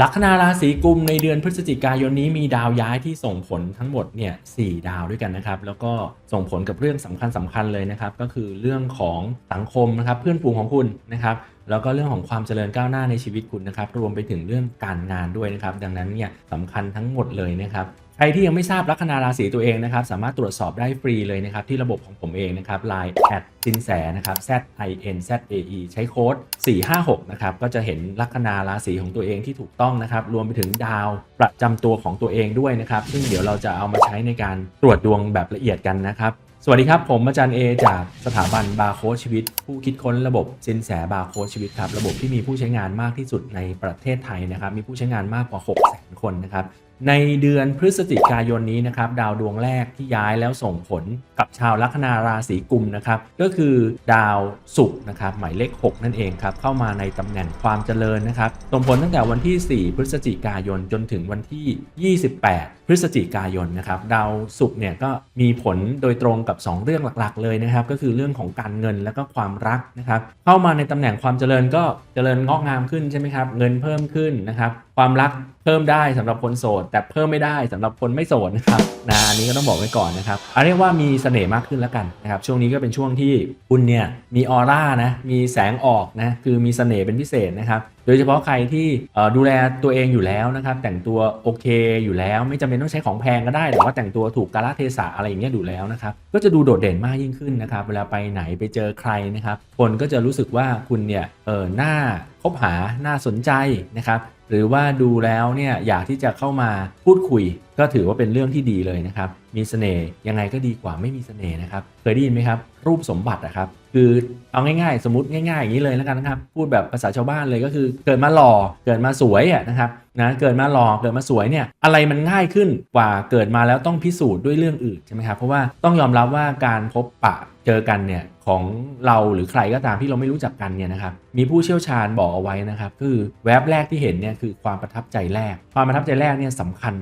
ลัคนาราศีกุมในเดือนพฤศจิกายนนี้มีดาวย้ายที่ส่งผลทั้งหมดเนี่ยสดาวด้วยกันนะครับ แล้วก็ส่งผลกับเรื่องสำคัญสำคัญเลยนะครับ ก็คือเรื่องของสังคมนะครับ เพื่อนฝูงของคุณนะครับแล้วก็เรื่องของความเจริญก้าวหน้าในชีวิตคุณนะครับ รวมไปถึงเรื่องการงานด้วยนะครับ ดังนั้นเนี่ยสำคัญทั้งหมดเลยนะครับ ใครที่ยังไม่ทราบลัคนาราศีตัวเองนะครับสามารถตรวจสอบได้ฟรีเลยนะครับที่ระบบของผมเองนะครับ Line แอดสินแสนะครับ Z I N Z A E ใช้โค้ด 456 นะครับก็จะเห็นลัคนาราศีของตัวเองที่ถูกต้องนะครับรวมไปถึงดาวประจำตัวของตัวเองด้วยนะครับ ซึ่งเดี๋ยวเราจะเอามาใช้ในการตรวจดวงแบบละเอียดกันนะครับสวัสดีครับ ผมอาจารย์เอจากสถาบันบาร์โค้ดชีวิต ผู้คิดค้นระบบสินแสบาร์โค้ดชีวิตครับ ระบบที่มีผู้ใช้งานมากที่สุดในประเทศไทยนะครับ มีผู้ใช้งานมากกว่า 6 0 0 0 0 0 คนนะครับ ในเดือนพฤศจิกายนนี้นะครับดาวดวงแรกที่ย้ายแล้วส่งผลกับชาวลัคนาราศีกุมนะครับก็คือดาวศุกร์นะครับหมายเลข 6 นั่นเองครับเข้ามาในตำแหน่งความเจริญนะครับส่งผลตั้งแต่วันที่ 4 พฤศจิกายนจนถึงวันที่ 28 พฤศจิกายนนะครับดาวศุกร์เนี่ยก็มีผลโดยตรงกับ 2 เรื่องหลักๆ เลยนะครับก็คือเรื่องของการเงินและก็ความรักนะครับเข้ามาในตำแหน่งความเจริญก็เจริญงอกงามขึ้นใช่ไหมครับเงินเพิ่มขึ้นนะครับความรัก เพิ่มได้สำหรับคนโสด แต่เพิ่มไม่ได้สำหรับคนไม่โสดนะครับนะอันนี้ก็ต้องบอกไว้ก่อนนะครับเอาเรียกว่ามีเสน่ห์มากขึ้นแล้วกันนะครับช่วงนี้ก็เป็นช่วงที่คุณเนี่ยมีออร่านะมีแสงออกนะคือมีเสน่ห์เป็นพิเศษนะครับโดยเฉพาะใครที่ดูแลตัวเองอยู่แล้วนะครับแต่งตัวโอเคอยู่แล้วไม่จำเป็นต้องใช้ของแพงก็ได้แต่ว่าแต่งตัวถูกกาลเทศะอะไรอย่างเงี้ยอยู่แล้วนะครับก็จะดูโดดเด่นมากยิ่งขึ้นนะครับเวลาไปไหนไปเจอใครนะครับคนก็จะรู้สึกว่าคุณเนี่ยเออหน้าคบหาน่าสนใจนะครับ หรือว่าดูแล้วเนี่ยอยากที่จะเข้ามาพูดคุย ก็ถือว่าเป็นเรื่องที่ดีเลยนะครับ มีเสน่ห์ยังไงก็ดีกว่าไม่มีเสน่ห์นะครับ เคยได้ยินไหมครับ รูปสมบัติอะครับ คือเอาง่ายๆ สมมติง่ายๆอย่างนี้เลยแล้วกันนะครับ พูดแบบภาษาชาวบ้านเลยก็คือ เกิดมาหล่อเกิดมาสวยอะนะครับนะเกิดมาหล่อเกิดมาสวยเนี่ยอะไรมันง่ายขึ้นกว่าเกิดมาแล้วต้องพิสูจน์ด้วยเรื่องอื่นใช่ไหมครับเพราะว่าต้องยอมรับว่าการพบปะ เจอกันเนี่ยของเราหรือใครก็ตามที่เราไม่รู้จักกันเนี่ยนะครับมีผู้เชี่ยวชาญบอกเอาไว้นะครับคือแวบแรกที่เห็นเนี่ยคือความประทับใจแรก ความประทับใจแรกเนี่ยสำคัญ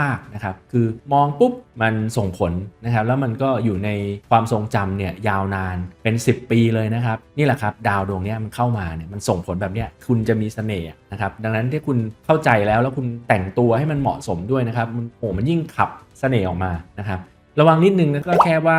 มากๆนะครับคือมองปุ๊บมันส่งผลนะครับแล้วมันก็อยู่ในความทรงจำเนี่ยยาวนานเป็น 10 ปีเลยนะครับนี่แหละครับดาวดวงนี้มันเข้ามาเนี่ยมันส่งผลแบบเนี้ยคุณจะมีเสน่ห์นะครับดังนั้นที่คุณเข้าใจแล้วแล้วคุณแต่งตัวให้มันเหมาะสมด้วยนะครับมันโอ้มันยิ่งขับเสน่ห์ออกมานะครับ ระวังนิดนึงนะก็แค่ว่า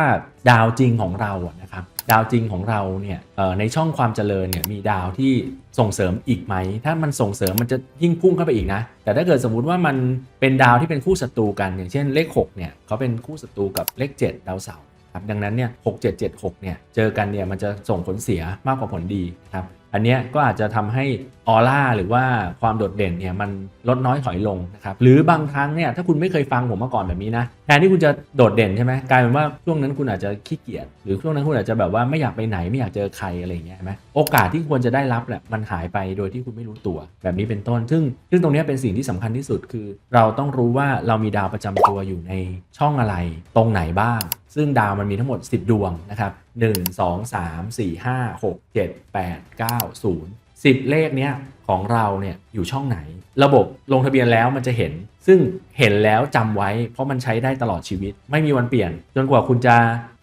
ดาวจริงของเราอะนะครับดาวจริงของเราเนี่ยในช่องความเจริญเนี่ยมีดาวที่ส่งเสริมอีกไหม ถ้ามันส่งเสริมมันจะยิ่งพุ่งเข้าไปอีกนะ แต่ถ้าเกิดสมมุติว่ามันเป็นดาวที่เป็นคู่ศัตรูกัน อย่างเช่นเลข6เนี่ยเขาเป็นคู่ศัตรูกับเลข 7 ดาวเสาร์ครับดังนั้นเนี่ย6 7 7 6เจ็ดหกเนี่ยเจอกันเนี่ยมันจะส่งผลเสียมากกว่าผลดีครับ อันนี้ก็อาจจะทำให้ออร่าหรือว่าความโดดเด่นเนี่ยมันลดน้อยถอยลงนะครับหรือบางครั้งเนี่ยถ้าคุณไม่เคยฟังผมมาก่อนแบบนี้นะแทนที่คุณจะโดดเด่นใช่ไหมกลายเป็นว่าช่วงนั้นคุณอาจจะขี้เกียจหรือช่วงนั้นคุณอาจจะแบบว่าไม่อยากไปไหนไม่อยากเจอใครอะไรอย่างเงี้ยใช่ไหมโอกาสที่ควรจะได้รับแหละมันหายไปโดยที่คุณไม่รู้ตัว แบบนี้เป็นต้น ซึ่งซึ่งตรงนี้เป็นสิ่งที่สำคัญที่สุดคือ เราต้องรู้ว่าเรามีดาวประจำตัวอยู่ในช่องอะไรตรงไหนบ้างซึ่งดาวมันมีทั้งหมด 10 ดวงนะครับ 1 2 3 4 5 6 7 8 9 0 10 เลขเนี้ยของเราเนี่ยอยู่ช่องไหน ระบบลงทะเบียนแล้วมันจะเห็น ซึ่งเห็นแล้วจำไว้ เพราะมันใช้ได้ตลอดชีวิต ไม่มีวันเปลี่ยน จนกว่าคุณจะ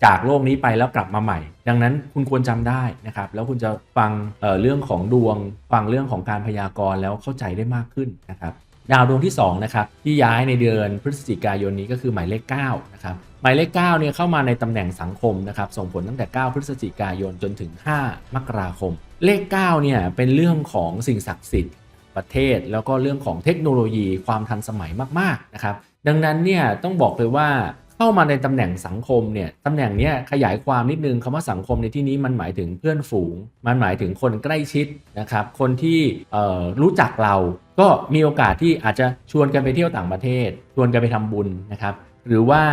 จากโลกนี้ไปแล้วกลับมาใหม่ ดังนั้นคุณควรจำได้นะครับ แล้วคุณจะฟังเเรื่องของดวง ฟังเรื่องของการพยากรณ์แล้วเข้าใจได้มากขึ้นนะครับ ดาวดวงที่2นะครับที่ย้ายในเดือนพฤศจิกายนนี้ก็คือหมายเลข9นะครับหมายเลข9เนี่ยเข้ามาในตำแหน่งสังคมนะครับส่งผลตั้งแต่ 9 พฤศจิกายนจนถึง 5 มกราคม เลข9เนี่ยเป็นเรื่องของสิ่งศักดิ์สิทธิ์ประเทศ แล้วก็เรื่องของเทคโนโลยีความทันสมัยมากๆนะครับดังนั้นเนี่ยต้องบอกเลยว่า เข้ามาในตำแหน่งสังคมเนี่ยตำแหน่งเนี้ยขยายความนิดนึงคำว่าสังคมในที่นี้มันหมายถึงเพื่อนฝูง มันหมายถึงคนใกล้ชิดนะครับคนที่รู้จักเราก็มีโอกาสที่อาจจะชวนกันไปเที่ยวต่างประเทศ ชวนกันไปทำบุญนะครับหรือว่า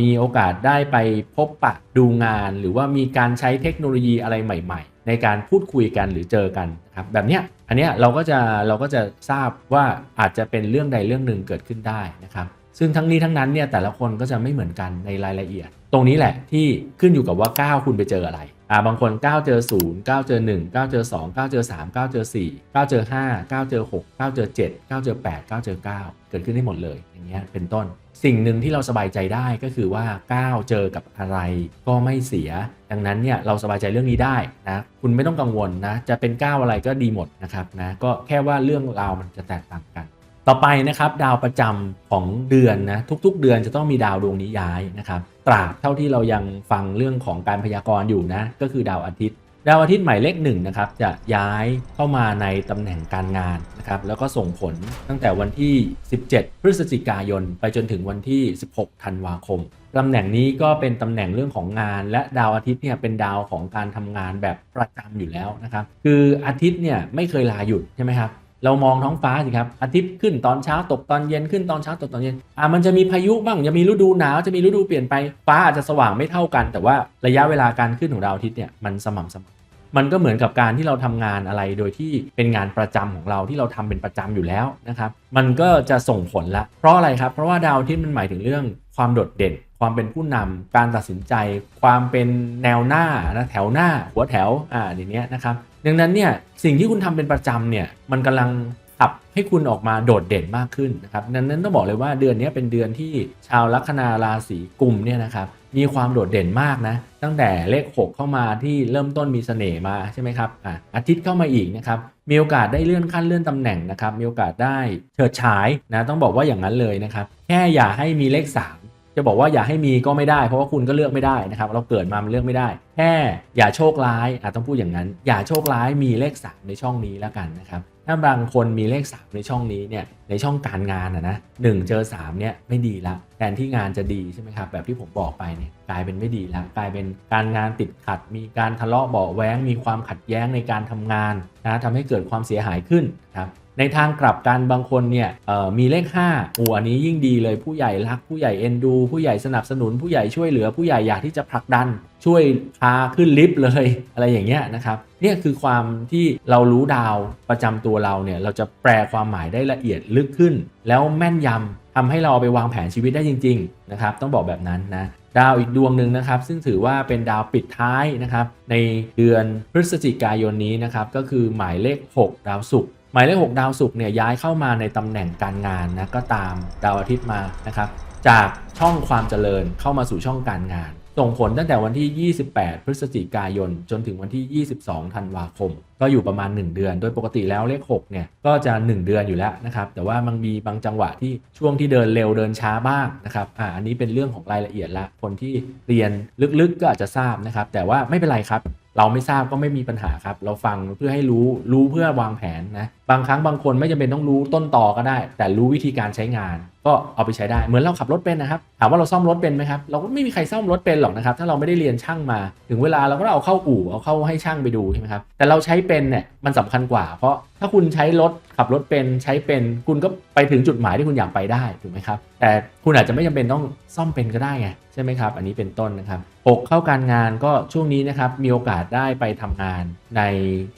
มีโอกาสได้ไปพบปะดูงาน หรือว่ามีการใช้เทคโนโลยีอะไรใหม่ ๆ ในการพูดคุยกันหรือเจอกันนะครับแบบเนี้ยอันเนี้ยเราก็จะเราก็จะทราบว่าอาจจะเป็นเรื่องใดเรื่องหนึ่งเกิดขึ้นได้นะครับ ซึ่งทั้งนี้ทั้งนั้นเนี่ยแต่ละคนก็จะไม่เหมือนกันในรายละเอียด ตรงนี้แหละที่ขึ้นอยู่กับว่าก้าคุณไปเจออะไรอ่าบางคน 9 เจอ 0 9 เจอ 1 9 เจอ 2 9 เจอ 3 9 เจอ 4 9 เจอ 5 9 เจอ 6 9 เจอ 7 9 เจอ 8 9 เจอ 9 เกิดขึ้นได้หมดเลยอย่างเงี้ยเป็นต้น สิ่งหนึ่งที่เราสบายใจได้ก็คือว่า 9 เจอกับอะไรก็ไม่เสีย ดังนั้นเนี่ยเราสบายใจเรื่องนี้ได้นะคุณไม่ต้องกังวลนะจะเป็น 9 อะไรก็ดีหมดนะครับนะก็แค่ว่าเรื่องราวมันจะแตกต่างกัน ต่อไปนะครับดาวประจำของเดือนนะทุกๆ เดือนจะต้องมีดาวดวงนี้ย้ายนะครับตราบเท่าที่เรายังฟังเรื่องของการพยากรณ์อยู่นะก็คือดาวอาทิตย์ ดาวอาทิตย์หมายเลขหนึ่งนะครับจะย้ายเข้ามาในตำแหน่งการงานนะครับแล้วก็ส่งผลตั้งแต่วันที่ 17 พฤศจิกายน ไปจนถึงวันที่ 16 ธันวาคมตำแหน่งนี้ก็เป็นตำแหน่งเรื่องของงาน และดาวอาทิตย์เนี่ยเป็นดาวของการทำงานแบบประจำอยู่แล้วนะครับคืออาทิตย์เนี่ยไม่เคยลาหยุดใช่ไหมครับ เรามองท้องฟ้าสิครับอาทิตย์ขึ้นตอนเช้าตกตอนเย็นขึ้นตอนเช้าตกตอนเย็นอ่ามันจะมีพายุบ้างจะมีฤดูหนาวจะมีฤดูเปลี่ยนไปฟ้าอาจจะสว่างไม่เท่ากัน แต่ว่าระยะเวลาการขึ้นของดาวอาทิตย์เนี่ยมันสม่ำเสมอมันก็เหมือนกับการที่เราทำงานอะไรโดยที่เป็นงานประจำของเราที่เราทำเป็นประจำอยู่แล้วนะครับ มันก็จะส่งผลละ เพราะอะไรครับ เพราะว่าดาวอาที่มันหมายถึงเรื่องความโดดเด่น ความเป็นผู้นำการตัดสินใจ ความเป็นแนวหน้านะแถวหน้าหัวแถวอ่าอย่างเนี้ยนะครับดังนั้นเนี่ยสิ่งที่คุณทำเป็นประจำเนี่ยมันกำลังขับให้คุณออกมาโดดเด่นมากขึ้นนะครับดังนั้นต้องบอกเลยว่าเดือนนี้เป็นเดือนที่ชาวลัคนาราศีกุมเนี่ยนะครับมีความโดดเด่นมากนะตั้งแต่เลข 6 เข้ามาที่เริ่มต้นมีเสน่ห์มาใช่ไหมครับอะอาทิตย์เข้ามาอีกนะครับมีโอกาสได้เลื่อนขั้นเลื่อนตำแหน่งนะครับมีโอกาสได้เฉิดฉายนะต้องบอกว่าอย่างนั้นเลยนะครับแค่อย่าให้มีเลข 3 จะบอกว่าอย่าให้มีก็ไม่ได้ เพราะว่าคุณก็เลือกไม่ได้นะครับ เราเกิดมามันเลือกไม่ได้ แค่อย่าโชคร้ายอะต้องพูดอย่างนั้น อย่าโชคร้ายมีเลข3ในช่องนี้แล้วกันนะครับถ้าบางคนมีเลข3ในช่องนี้เนี่ยในช่องการงานอะนะหนึ่งเจอ3เนี่ยไม่ดีละแทนที่งานจะดีใช่ไหมครับแบบที่ผมบอกไปเนี่ยกลายเป็นไม่ดีละกลายเป็นการงานติดขัด มีการทะเลาะเบาแว้ง มีความขัดแย้งในการทำงานนะทำให้เกิดความเสียหายขึ้นนะครับ ในทางกลับกันบางคนเนี่ยมีเลข5อูอันนี้ยิ่งดีเลยผู้ใหญ่รักผู้ใหญ่เอ็นดู ผู้ใหญ่สนับสนุน ผู้ใหญ่ช่วยเหลือผู้ใหญ่อยากที่จะผลักดัน ช่วยพาขึ้นลิฟต์เลยอะไรอย่างเงี้ยนะครับเนี่ยคือความที่เรารู้ดาวประจำตัวเราเนี่ยเราจะแปลความหมายได้ละเอียดลึกขึ้น แล้วแม่นยำทำให้เราเอาไปวางแผนชีวิตได้จริงๆนะครับต้องบอกแบบนั้นนะดาวอีกดวงหนึ่งนะครับ ซึ่งถือว่าเป็นดาวปิดท้ายนะครับ ในเดือนพฤศจิกายนนี้นะครับ ก็คือหมายเลข 6 ดาวศุกร์ หมายเลข6ดาวศุกร์เนี่ยย้ายเข้ามาในตำแหน่งการงานนะก็ตามดาวอาทิตย์มานะครับจากช่องความเจริญเข้ามาสู่ช่องการงาน ส่งผลตั้งแต่วันที่ 28 พฤศจิกายน จนถึงวันที่ 22 ธันวาคม ก็อยู่ประมาณ 1 เดือน โดยปกติแล้วเลข6เนี่ยก็จะ 1 เดือนอยู่แล้วนะครับ แต่ว่ามันมีบางจังหวะที่ช่วงที่เดินเร็วเดินช้าบ้างนะครับอ่าอันนี้เป็นเรื่องของรายละเอียดละ คนที่เรียนลึกๆก็อาจจะทราบนะครับ แต่ว่าไม่เป็นไรครับ เราไม่ทราบก็ไม่มีปัญหาครับ เราฟังเพื่อให้รู้รู้เพื่อวางแผนนะ บางครั้งบางคนไม่จำเป็นต้องรู้ต้นต่อก็ได้ แต่รู้วิธีการใช้งาน ก็เอาไปใช้ได้เหมือนเราขับรถเป็นนะครับถามว่าเราซ่อมรถเป็นไหมครับเราก็ไม่มีใครซ่อมรถเป็นหรอกนะครับถ้าเราไม่ได้เรียนช่างมา ถึงเวลาเราก็เอาเข้าอู่เอาเข้าให้ช่างไปดูใช่ไหมครับแต่เราใช้เป็นเนี่ยมันสำคัญกว่า เพราะถ้าคุณใช้รถขับรถเป็นใช้เป็น คุณก็ไปถึงจุดหมายที่คุณอยากไปได้ถูกไหมครับแต่คุณอาจจะไม่จำเป็นต้องซ่อมเป็นก็ได้ไงใช่ไหมครับอันนี้เป็นต้นนะครับหกเข้าการงานก็ช่วงนี้นะครับมีโอกาสได้ไปทำงานใน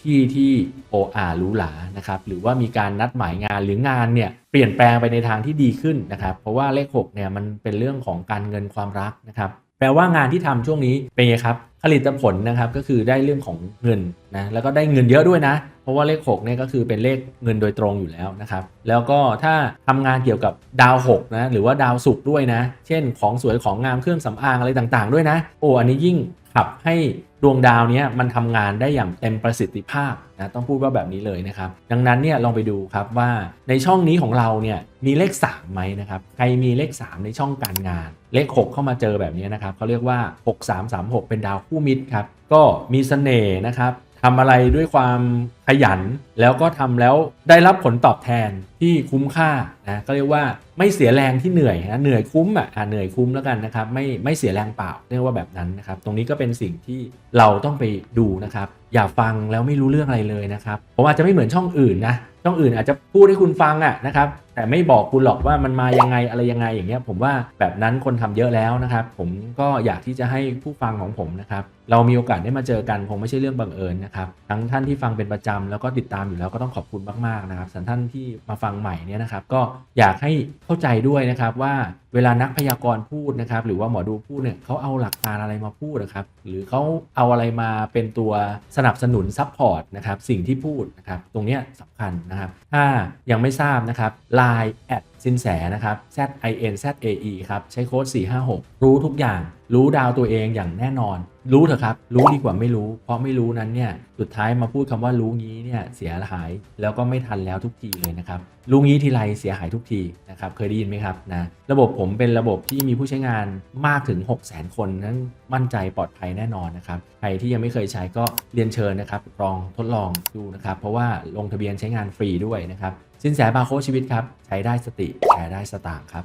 ที่ที่โออาหรูหรานะครับหรือว่ามีการนัดหมายงานหรืองานเนี่ยเปลี่ยนแปลงไปในทางที่ดีขึ้นนะครับเพราะว่าเลข6เนี่ยมันเป็นเรื่องของการเงินความรักนะครับแปลว่างานที่ทำช่วงนี้เป็นไงครับผลิตผลนะครับก็คือได้เรื่องของเงินนะแล้วก็ได้เงินเยอะด้วยนะ เพราะว่าเลข6เนี่ยก็คือเป็นเลขเงินโดยตรงอยู่แล้วนะครับแล้วก็ถ้าทำงานเกี่ยวกับดาว6นะหรือว่าดาวศุกร์ด้วยนะ เช่นของสวยของงามเครื่องสำอางอะไรต่างๆ ด้วยนะ โอ้อันนี้ยิ่งขับให้ ดวงดาวนี้มันทำงานได้อย่างเต็มประสิทธิภาพนะต้องพูดว่าแบบนี้เลยนะครับ ดังนั้นเนี่ยลองไปดูครับว่าในช่องนี้ของเราเนี่ยมีเลข3ไหมนะครับใครมีเลข 3 ในช่องการงาน เลข 6 เข้ามาเจอแบบนี้นะครับเขาเรียกว่า 6336 เป็นดาวคู่มิตรครับก็มีเสน่ห์นะครับ ทำอะไรด้วยความขยัน แล้วก็ทำแล้วได้รับผลตอบแทนที่คุ้มค่านะก็เรียกว่าไม่เสียแรงที่เหนื่อยนะเหนื่อยคุ้มอะอะเหนื่อยคุ้มแล้วกันนะครับไม่ไม่เสียแรงเปล่าเรียกว่าแบบนั้นนะครับตรงนี้ก็เป็นสิ่งที่เราต้องไปดูนะครับอย่าฟังแล้วไม่รู้เรื่องอะไรเลยนะครับผมอาจจะไม่เหมือนช่องอื่นนะช่องอื่นอาจจะพูดให้คุณฟังอะนะครับแต่ไม่บอกคุณหรอกว่ามันมายังไงอะไรยังไงอย่างเงี้ยผมว่าแบบนั้นคนทำเยอะแล้วนะครับ ผมก็อยากที่จะให้ผู้ฟังของผมนะครับเรามีโอกาสได้มาเจอกันคงไม่ใช่เรื่องบังเอิญนะครับทั้งท่านที่ฟังเป็นประจำแล้วก็ติดตามอยู่แล้วก็ต้องขอบคุณมากๆนะครับส่วนท่านที่มาฟังใหม่เนี่ยนะครับก็อยากให้เข้าใจด้วยนะครับว่าเวลานักพยากรณ์พูดนะครับหรือว่าหมอดูพูดเนี่ยเขาเอาหลักการอะไรมาพูดนะครับหรือเขาเอาอะไรมาเป็นตัวสนับสนุนซัพพอร์ตนะครับสิ่งที่พูดนะครับตรงเนี้ยสำคัญนะครับถ้ายังไม่ทราบนะครับ Line แอดสินแสนะครับ Z I N Z A E ครับ ใช้โค้ด456 รู้ทุกอย่าง รู้ดาวตัวเองอย่างแน่นอน รู้เถอะครับ รู้ดีกว่าไม่รู้ เพราะไม่รู้นั้นเนี่ย สุดท้ายมาพูดคำว่ารู้งี้เนี่ยเสียหายแล้วก็ไม่ทันแล้วทุกทีเลยนะครับ รู้งี้ทีไรเสียหายทุกทีนะครับ เคยได้ยินไหมครับนะ ระบบผมเป็นระบบที่มีผู้ใช้งานมากถึง 6 0 0 0 0 คนนั้นมั่นใจปลอดภัยแน่นอนนะครับ ใครที่ยังไม่เคยใช้ก็เรียนเชิญนะครับ ลองทดลองดูนะครับ เพราะว่าลงทะเบียนใช้งานฟรีด้วยนะครับ สินแสบาโคชีวิตครับ ใช้ได้สติแชร์ได้สตางค์ครับ